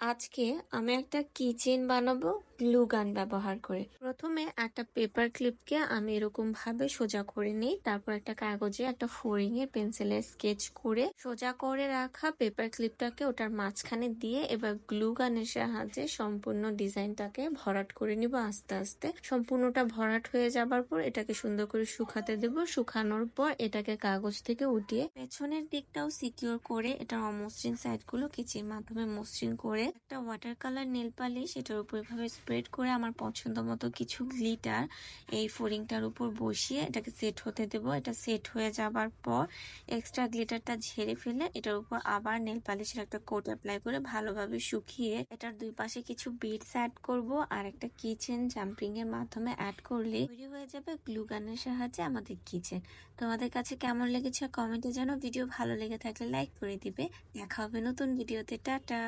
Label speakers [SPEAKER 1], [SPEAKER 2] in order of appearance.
[SPEAKER 1] আজকে আমি একটা কিচেন বানাবো। গ্লু গান ব্যবহার করে। প্রথমে একটা পেপার ক্লিপকে আমি এরকম ভাবে সোজা করে নিই, তারপর একটা কাগজে একটা ফোরিং এ পেন্সিলের স্কেচ করে সোজা করে রাখা পেপার ক্লিপটাকে ওটার মাঝখানে দিয়ে এবার গ্লু গানের সাহায্যে সম্পূর্ণ ডিজাইনটাকে ভরাট করে নিব আস্তে আস্তে। সম্পূর্ণটা ভরাট হয়ে যাবার পর এটাকে সুন্দর করে শুকাতে দেব। শুকানোর পর এটাকে কাগজ থেকে উঠিয়ে পেছনের দিকটাও সিকিউর করে এটার অমসৃণ সাইডগুলো কেচির মাধ্যমে মসৃণ করে একটা ওয়াটার কালার নেল পালিশ এটার উপর এভাবে স্প্রেড করে আমার পছন্দ মতো কিছু গ্লিটার এই ফোরিংটার উপর বসিয়ে এটাকে সেট হতে দেব। এটা সেট হয়ে যাবার পর এক্সট্রা গ্লিটারটা ঝেড়ে ফেলে এটার উপর আবার নেল পালিশের একটা কোট অ্যাপ্লাই করে ভালোভাবে শুকিয়ে এটার দুই পাশে কিছু বিটস অ্যাড করব আর একটা কিচেন জাম্পিং এর মাধ্যমে অ্যাড করলে তৈরি হয়ে যাবে গ্লু গানের সাহায্যে আমাদের কিচেন তোমাদের কাছে কেমন লেগেছে কমেন্টে জানো ভিডিও ভালো লেগে থাকলে লাইক করে দিবে। দেখা হবে নতুন ভিডিওতে টাটা!